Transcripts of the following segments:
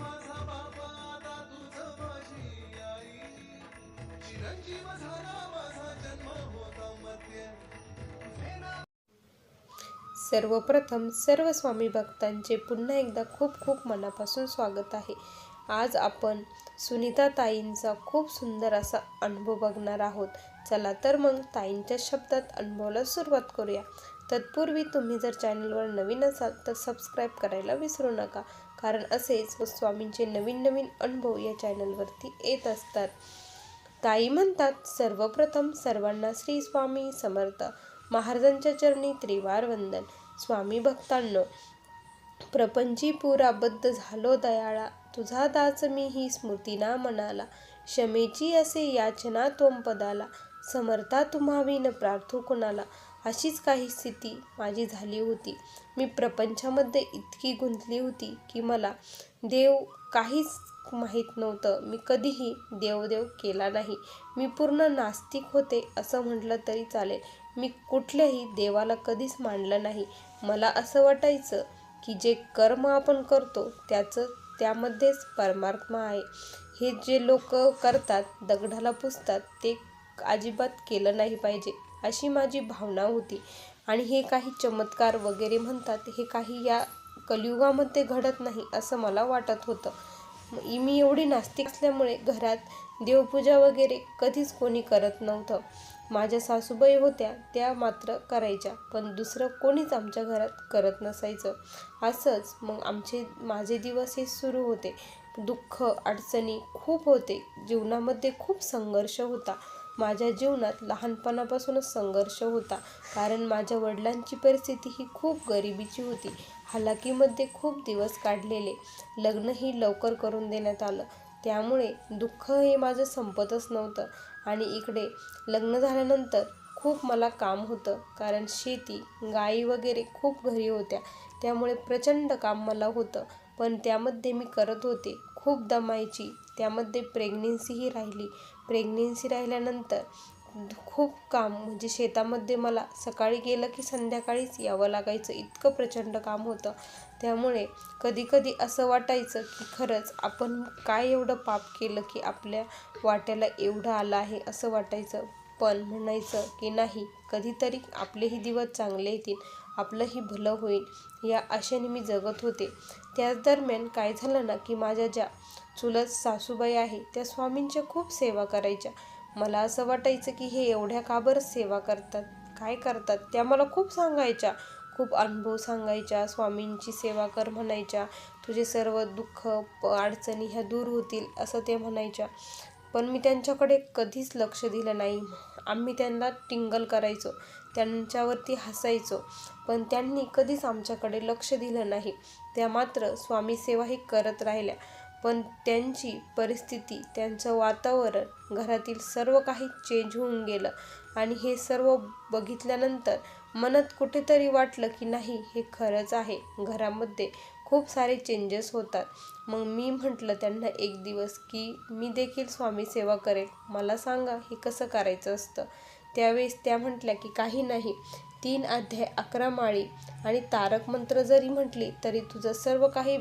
माझा बाबा आता तुझ माझी आई. चिरंजीव झाला माझा जन्म होता मध्य. सर्वप्रथम सर्व स्वामी भक्तांचे पुन्हा एकदा खूप खूप मनापासून स्वागत आहे. आज आपण सुनीता ताईंचा खूप सुंदर असा अनुभव बघणार आहोत. चला तर मग ताईंच्या शब्दात अनुभवाला सुरुवात करूया. तत्पूर्वी तुम्ही जर चॅनलवर नवीन असाल तर सबस्क्राईब करायला विसरू नका. कारण असेच स्वामींचे नवीन नवीन अनुभव या चॅनलवरती येत असतात. ताई म्हणतात सर्वप्रथम सर्वांना श्री स्वामी समर्थ. महाराजांच्या चरणी त्रिवार वंदन. स्वामी भक्तांनो प्रपंची पुराबद्ध झालो दयाळा. तुझा दास मी ही स्मृतीना मनाला. क्षमेची असे याचना त्वम समर्था तुम्हावी न प्रार्थू कुणाला. अशीच काही स्थिती माझी झाली होती. मी प्रपंचामध्ये इतकी गुंतली होती की मला देव काहीच माहीत नव्हतं. मी कधीही देवदेव केला नाही. मी पूर्ण नास्तिक होते असं म्हटलं तरी चालेल. मी कुठल्याही देवाला कधीच मांडलं नाही. मला असं वाटायचं की जे कर्म आपण करतो त्याचं त्यामध्येच परमात्मा आहे. हे जे लोक करतात दगडाला पुसतात ते अजिबात केलं नाही पाहिजे. अशी माझी भावना होती. आणि हे काही चमत्कार वगैरे म्हणतात हे काही या कलियुगामध्ये घडत नाही असं मला वाटत होतं. मी एवढी नास्तिक असल्यामुळे घरात देवपूजा वगैरे कधीच कोणी करत नव्हतं. माझ्या सासूबाई होत्या त्या मात्र करायच्या. पण दुसरं कोणीच आमच्या घरात करत नसायचं. असंच मग आमचे माझे दिवस हे सुरू होते. दुःख अडचणी खूप होते. जीवनामध्ये खूप संघर्ष होता. माझ्या जीवनात लहानपणापासूनच संघर्ष होता. कारण माझ्या वडिलांची परिस्थिती ही खूप गरिबीची होती. हालाकीमध्ये खूप दिवस काढलेले. लग्नही लवकर करून देण्यात आलं. त्यामुळे दुःख हे माझं संपतच नव्हतं. आणि इकडे लग्न झाल्यानंतर खूप मला काम होतं. कारण शेती गाई वगैरे खूप घरी होत्या. त्यामुळे प्रचंड काम मला होतं. पण त्यामध्ये मी करत होते. खूप दमायची. त्यामध्ये प्रेग्नेन्सीही राहिली. प्रेग्नेन्सी राहिल्यानंतर खूप काम म्हणजे शेतामध्ये मला सकाळी गेलं की संध्याकाळीच यावं लागायचं. इतकं प्रचंड काम होतं. त्यामुळे कधीकधी असं वाटायचं की खरंच आपण काय एवढं पाप केलं की आपल्या वाट्याला एवढं आलं आहे असं वाटायचं. पण म्हणायचं की नाही कधीतरी आपलेही दिवस चांगले येतील. आपलंही भलं होईल या आशेने मी जगत होते. त्याच दरम्यान काय झालं ना की माझ्या ज्या चुलत सासूबाई आहे त्या स्वामींच्या खूप सेवा करायच्या. मला असं वाटायचं की हे एवढ्या का बरं सेवा करतात? काय करतात? त्या मला खूप सांगायच्या. खूप अनुभव सांगायच्या स्वामींची सेवा कर म्हणायच्या. तुझे सर्व दुःख प- अडचणी ह्या दूर होतील असं ते म्हणायच्या. पण मी त्यांच्याकडे कधीच लक्ष दिलं नाही. आम्ही त्यांना टिंगल करायचो. त्यांच्यावरती हसायचो. पण त्यांनी कधीच आमच्याकडे लक्ष दिलं नाही. त्या मात्र स्वामी सेवाही करत राहिल्या. पण त्यांची परिस्थिती त्यांचं वातावरण घरातील सर्व काही चेंज होऊन गेलं. आणि हे सर्व बघितल्यानंतर मनात कुठेतरी वाटलं की नाही हे खरंच आहे. घरामध्ये खूप सारे चेंजेस होतात. मग मी म्हटलं त्यांना एक दिवस की मी देखील स्वामी सेवा करेल मला सांगा हे कसं करायचं असतं? त्यावेळेस त्या म्हटल्या की काही नाही. तीन अध्याय अकरा माळी आणि तारक मंत्र जरी म्हटली तरी तुझं सर्व काही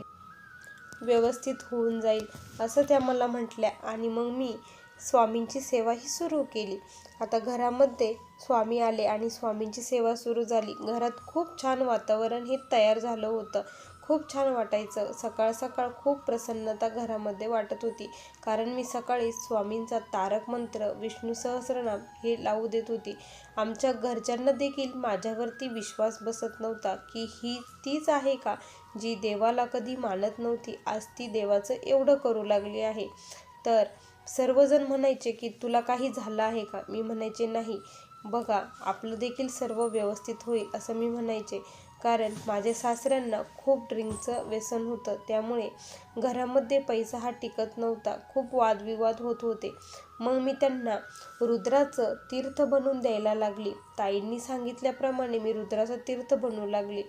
व्यवस्थित होऊन जाईल असं त्या मला म्हटल्या. आणि मग मी स्वामींची सेवाही सुरू केली. आता घरामध्ये स्वामी आले आणि स्वामींची सेवा सुरू झाली. घरात खूप छान वातावरण हे तयार झालं होतं. खूप छान वाटायचं. सकाळ सकाळ खूप प्रसन्नता घरामध्ये वाटत होती. कारण मी सकाळी स्वामींचा तारक मंत्र विष्णू सहस्रनाम हे लावू देत होती. आमच्या घरच्यांना देखील माझ्यावरती विश्वास बसत नव्हता की ही तीच आहे का जी देवाला कधी मानत नव्हती. आज ती देवाचं एवढं करू लागली आहे. तर सर्वजण म्हणायचे की तुला काही झालं आहे का? मी म्हणायचे नाही. बघा आपलं देखील सर्व व्यवस्थित होईल असं मी म्हणायचे. कारण माझ्या सासऱ्यांना खूप ड्रिंकचं व्यसन होतं. त्यामुळे घरामध्ये पैसा हा टिकत नव्हता. खूप वादविवाद होत होते. मग मी त्यांना रुद्राचं तीर्थ बनवून द्यायला लागली. ताईंनी सांगितल्याप्रमाणे मी रुद्राचं तीर्थ बनवू लागली.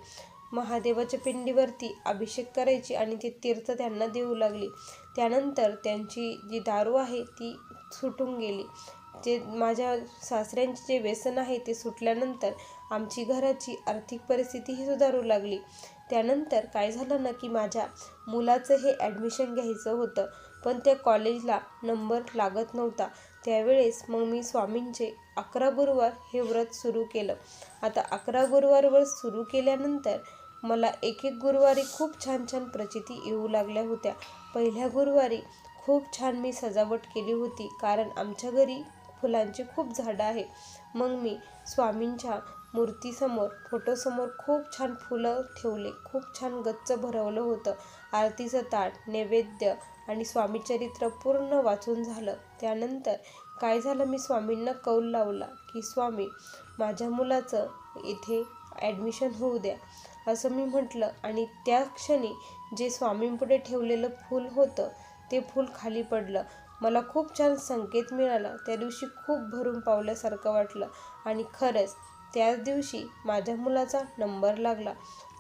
महादेवाच्या पिंडीवरती अभिषेक करायची आणि ते तीर्थ त्यांना देऊ लागली. त्यानंतर त्यांची जी दारू आहे ती सुटून गेली. जे माझ्या सासऱ्यांचे जे व्यसन आहे ते सुटल्यानंतर आमची घराची आर्थिक परिस्थितीही सुधारू लागली. त्यानंतर काय झालं ना की माझ्या मुलाचं हे ॲडमिशन घ्यायचं होतं पण त्या कॉलेजला नंबर लागत नव्हता. त्यावेळेस मग मी स्वामींचे अकरा गुरुवार हे व्रत सुरू केलं. आता अकरा गुरुवार व्रत सुरू केल्यानंतर मला एक एक गुरुवारी खूप छान छान प्रचिती येऊ लागल्या होत्या. पहिल्या गुरुवारी खूप छान मी सजावट केली होती कारण आमच्या घरी फुलांची खूप झाडं आहे. मग मी स्वामींच्या मूर्तीसमोर फोटोसमोर खूप छान फुलं ठेवले. खूप छान गच्च भरवलं होतं. आरतीचं ताट नैवेद्य आणि स्वामीचरित्र पूर्ण वाचून झालं. त्यानंतर काय झालं? मी स्वामींना कौल लावला की स्वामी माझ्या मुलाचं इथे ॲडमिशन होऊ द्या. असं मी म्हटलं आणि त्या क्षणी जे स्वामींपुढे ठेवलेलं फूल होतं ते फूल खाली पडलं. मला खूप छान संकेत मिळाला. त्या दिवशी खूप भरून पावल्यासारखं वाटलं. आणि खरंच त्याच दिवशी माझ्या मुलाचा नंबर लागला.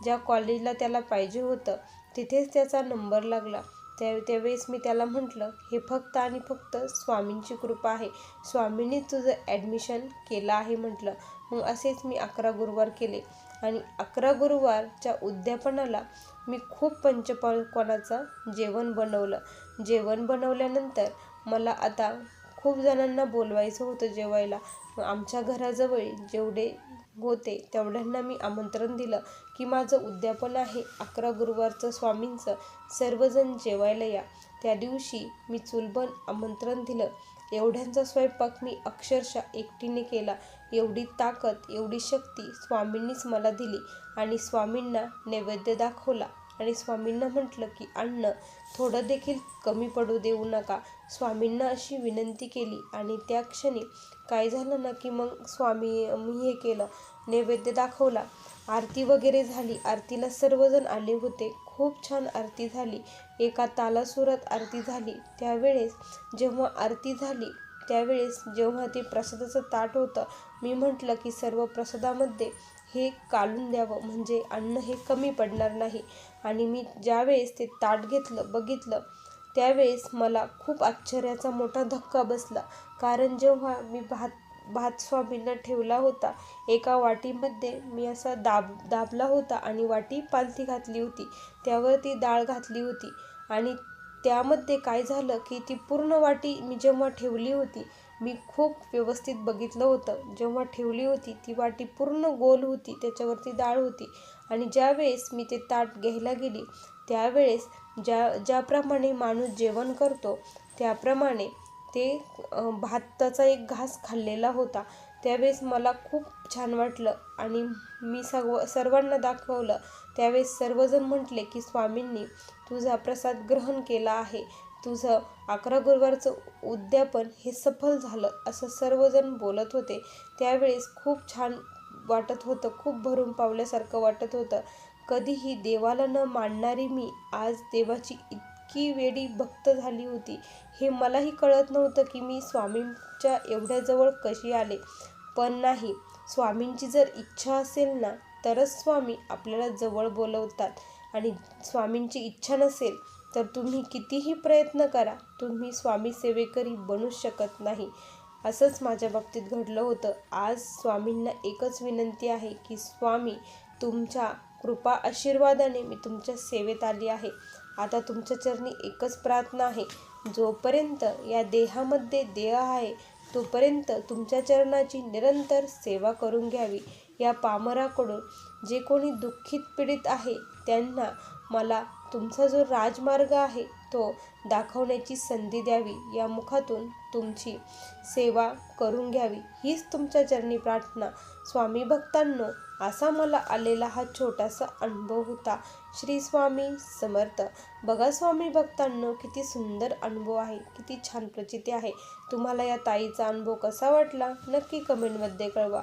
ज्या कॉलेजला त्याला पाहिजे होतं तिथेच त्याचा नंबर लागला. त्या त्यावेळेस मी त्याला म्हटलं हे फक्त आणि फक्त स्वामींची कृपा आहे. स्वामींनी तुझं ॲडमिशन केलं आहे म्हटलं. मग असेच मी अकरा गुरुवार केले. आणि अकरा गुरुवारच्या उद्यापनाला मी खूप पंचपक्वानाचं जेवण बनवलं. जेवण बनवल्यानंतर मला आता खूप जणांना बोलवायचं होतं जेवायला. आमच्या घराजवळ जेवढे होते तेवढ्यांना मी आमंत्रण दिलं की माझं उद्यापन आहे अकरा गुरुवारचं स्वामींचं. सर्वजण जेवायला या. त्या दिवशी मी चुलबन आमंत्रण दिलं. एवढ्यांचा स्वयंपाक मी अक्षरशः एकटीने केला. एवढी ताकद एवढी शक्ती स्वामींनीच मला दिली आणि स्वामींना नैवेद्य दाखवला. आणि स्वामींना म्हटलं की अन्न थोडं देखील कमी पडू देऊ नका. स्वामींना अशी विनंती केली आणि त्या क्षणी काय झालं ना की मग स्वामी मी हे केलं नैवेद्य दाखवला. आरती वगैरे झाली. आरतीला सर्वजण आले होते. खूप छान आरती झाली. एका तालासुरात आरती झाली. त्यावेळेस जेव्हा आरती झाली त्यावेळेस जेव्हा ते प्रसादाचं ताट होतं मी म्हटलं की सर्व प्रसादामध्ये हे काढून द्यावं. म्हणजे अन्न हे कमी पडणार नाही. आणि मी ज्यावेळेस ते ताट घेतलं बघितलं त्यावेळेस मला खूप आश्चर्याचा मोठा धक्का बसला. कारण जेव्हा मी भात भात स्वामींना ठेवला होता एका वाटीमध्ये मी असा दाब दाबला होता आणि वाटी पालथी घातली होती. त्यावरती डाळ घातली होती. आणि त्यामध्ये काय झालं की ती पूर्ण वाटी मी जेव्हा ठेवली होती मी खूप व्यवस्थित बघितलं होतं. जेव्हा ठेवली होती ती वाटी पूर्ण गोल होती त्याच्यावरती डाळ होती. आणि ज्यावेळेस मी ते ताट घ्यायला गेली त्यावेळेस ज्या ज्याप्रमाणे माणूस जेवण करतो त्याप्रमाणे ते भाताचा एक घास खाल्लेला होता. त्यावेळेस मला खूप छान वाटलं आणि मी सर्व सर्वांना दाखवलं. त्यावेळेस सर्वजण म्हटले की स्वामींनी तुझा प्रसाद ग्रहण केला आहे. तुझं अकरा गुरुवारचं उद्यापन हे सफल झालं असं सर्वजण बोलत होते. त्यावेळेस खूप छान वाटत होतं. खूप भरून पावल्यासारखं वाटत होतं. कधीही देवाला न मानणारी मी आज देवाची इतकी वेडी भक्त झाली होती. हे मलाही कळत नव्हतं की मी स्वामींच्या एवढ्याजवळ कशी आले. पण नाही स्वामींची जर इच्छा असेल ना तरच स्वामी आपल्याला जवळ बोलवतात. आणि स्वामींची इच्छा नसेल तर तुम्ही कितीही प्रयत्न करा तुम्ही स्वामी सेवेकरी बनूच शकत नाही. असंच माझ्या बाबतीत घडलं होतं. आज स्वामींना एकच विनंती आहे की स्वामी तुमच्या कृपा आशीर्वादाने मी तुमच्या सेवेत आली आहे. आता तुमच्या चरणी एकच प्रार्थना आहे. जोपर्यंत या देहामध्ये देह आहे तोपर्यंत तुमच्या चरणाची निरंतर सेवा करून घ्यावी. या पामराकडून जे कोणी दुःखित पीडित आहे त्यांना मला तुमचा जो राजमार्ग आहे तो दाखवण्याची संधी द्यावी. या मुखातून तुमची सेवा करून घ्यावी. हीच तुमच्या चरणी प्रार्थना. स्वामी भक्तांनो असा मला आलेला हा छोटासा अनुभव होता. श्री स्वामी समर्थ. बघा स्वामी भक्तांनो किती सुंदर अनुभव आहे किती छान प्रचिती आहे. तुम्हाला या ताईचा अनुभव कसा वाटला? नक्की कमेंटमध्ये कळवा.